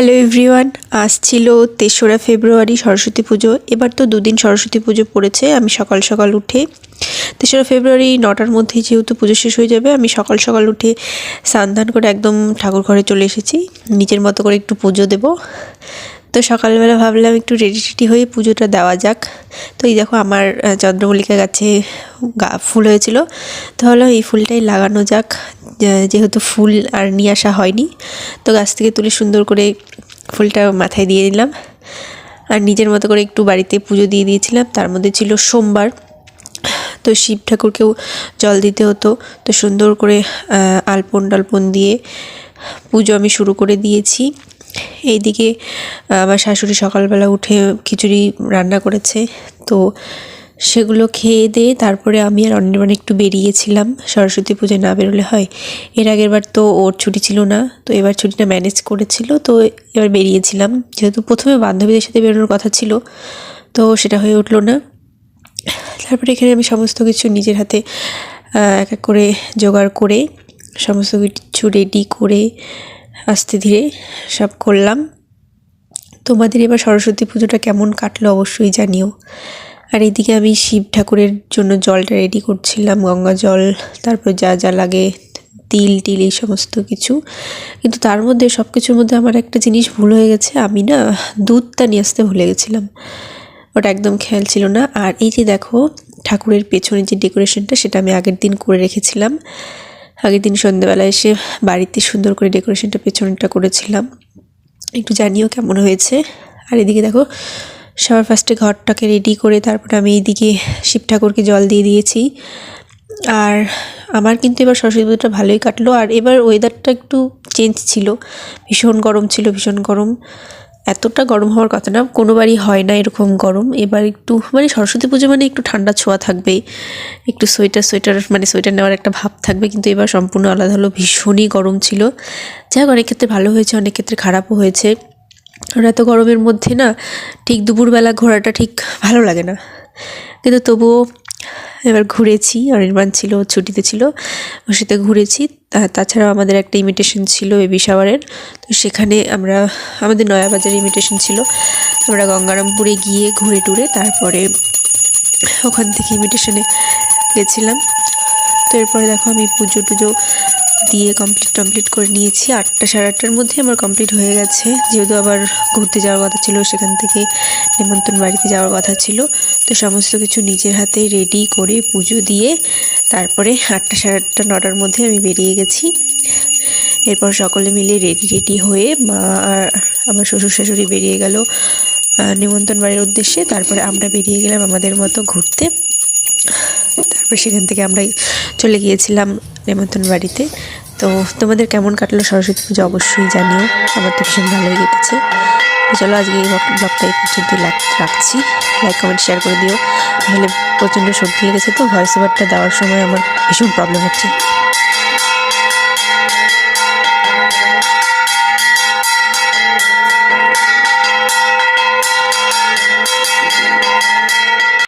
Hello everyone আজ ছিল তেসরা ফেব্রুয়ারি সরস্বতী পুজো। এবার তো দুদিন সরস্বতী পুজো পড়েছে, আমি সকাল সকাল উঠে তেসরা ফেব্রুয়ারি নটার মধ্যেই যেহেতু পুজো শেষ হয়ে যাবে, আমি সকাল সকাল উঠে স্নান করে একদম ঠাকুর ঘরে চলে এসেছি। নিজের মতো করে একটু পুজো দেব। তো সকালবেলা ভাবলাম একটু রেডি টেডি হয়ে পুজোটা দেওয়া যাক। তো এই দেখো আমার চন্দ্রমল্লিকা গাছে গা, ফুল হয়েছিল। তো এই ফুলটাই লাগানো যাক। যেহেতু ফুল আর নিয়ে আসা হয়নি, তো গাছ থেকে তুলে সুন্দর করে ফুলটা মাথায় দিয়ে দিলাম আর নিজের মতো করে একটু বাড়িতে পুজো দিয়ে দিয়েছিলাম, তার মধ্যে ছিল সোমবার। তো শিব ঠাকুরকেও জল দিতে হতো, তো সুন্দর করে আলপন টালপন দিয়ে পুজো আমি শুরু করে দিয়েছি। এইদিকে, আমার শাশুড়ি সকালবেলা উঠে খিচুড়ি রান্না করেছে, তো সেগুলো খেয়ে দিয়ে তারপরে আমি আর অনির্বাণ একটু বেরিয়েছিলাম। সরস্বতী পুজোয় না বেরোলে হয়। এর আগের বার তো ওর ছুটি ছিল না, তো এবার ছুটিটা ম্যানেজ করেছিল, তো এবার বেরিয়েছিলাম। যেহেতু প্রথমে বান্ধবীদের সাথে বেরোনোর কথা ছিল, তো সেটা হয়ে উঠল না। তারপরে এখানে আমি সমস্ত কিছু নিজের হাতে এক এক করে জোগাড় করে, সমস্ত কিছু রেডি করে আস্তে ধীরে সব করলাম। তোমাদের এবার সরস্বতী পুজোটা কেমন কাটলো অবশ্যই জানিও। আর এদিকে আমি শিব ঠাকুরের জন্য জলটা রেডি করছিলাম, গঙ্গা জল, তারপর যা যা লাগে, তিল, টিল এই সমস্ত কিছু। কিন্তু তার মধ্যে সব কিছুর মধ্যে আমার একটা জিনিস ভুল হয়ে গেছে, আমি না দুধটা নিয়ে আসতে ভুলে গেছিলাম। ওটা একদম খেয়াল ছিল না। আর এই যে দেখো, ঠাকুরের পেছনে যে ডেকোরেশনটা সেটা আমি আগের দিন করে রেখেছিলাম। আগের দিন সন্ধ্যেবেলা এসে বাড়িতে সুন্দর করে ডেকোরেশনটা পেছনটা করেছিলাম। একটু জানিও কেমন হয়েছে। আর এদিকে দেখো সবার ফার্স্টে ঘরটাকে রেডি করে তারপরে আমি এইদিকে শিব ঠাকুরকে জল দিয়ে দিয়েছি। আর আমার কিন্তু এবার সরস্বতী পুজোটা ভালোই কাটলো। আর এবার ওয়েদারটা একটু চেঞ্জ ছিল। ভীষণ গরম ছিল, ভীষণ গরম। এতটা গরম হওয়ার কথা না কোনোবারই হয় না এরকম গরম। এবার একটু মানে সরস্বতী পুজো মানে একটু ঠান্ডা ছোঁয়া থাকবেই একটু সোয়েটার সোয়েটার মানে সোয়েটার নেওয়ার একটা ভাব থাকবে। কিন্তু এবার সম্পূর্ণ আলাদা হলো, ভীষণই গরম ছিল। যাই হোক, অনেক ক্ষেত্রে ভালো হয়েছে, অনেক ক্ষেত্রে খারাপও হয়েছে। কারণ এত গরমের মধ্যে না ঠিক দুপুরবেলা ঘোরাটা ঠিক ভালো লাগে না। কিন্তু তবুও এবার ঘুরেছি, অনির্বাণ ছিল, ছুটিতে ছিল, ওর সাথে ঘুরেছি। তাছাড়াও আমাদের একটা ইমিটেশন ছিল বেবি শাওয়ারের তো সেখানে আমরা, আমাদের নয়াবাজার ইমিটেশন ছিল। আমরা গঙ্গারামপুরে গিয়ে ঘুরে টুরে তারপরে ওখান থেকে ইমিটেশনে গেছিলাম। তো এরপরে দেখো আমি পুজো টুজো দিয়ে কমপ্লিট টমপ্লিট করে নিয়েছি। আটটা, সাড়ে আটটার মধ্যে আমার কমপ্লিট হয়ে গেছে। যেহেতু আবার ঘুরতে যাওয়ার কথা ছিল, সেখান থেকে নেমন্তন্ন বাড়িতে যাওয়ার কথা ছিল। তো সমস্ত কিছু নিজের হাতে রেডি করে পুজো দিয়ে তারপরে আটটা, সাড়ে আটটা, নটার মধ্যে আমি বেরিয়ে গেছি। এরপর সকলে মিলে রেডি রেডি হয়ে মা আর আমার শ্বশুর শাশুড়ি বেরিয়ে গেল নিমন্ত্রণ বাড়ির উদ্দেশ্যে। তারপরে আমরা বেরিয়ে গেলাম আমাদের মতো ঘুরতে। তারপর সেখান থেকে আমরা চলে গিয়েছিলাম নেমন্তন বাড়িতে। তো তোমাদের কেমন কাটলো সরস্বতী পুজো অবশ্যই জানিও। আমার তো ভীষণ ভালোই তো চলো আজকে এই ব্লগটা এই পর্যন্ত রাখছি। লাইক কমেন্ট শেয়ার করে দিও। নাহলে প্রচণ্ড সর্দি লেগেছে তো ভয়েস ওভারটা দেওয়ার সময় আমার ভীষণ প্রবলেম হচ্ছে।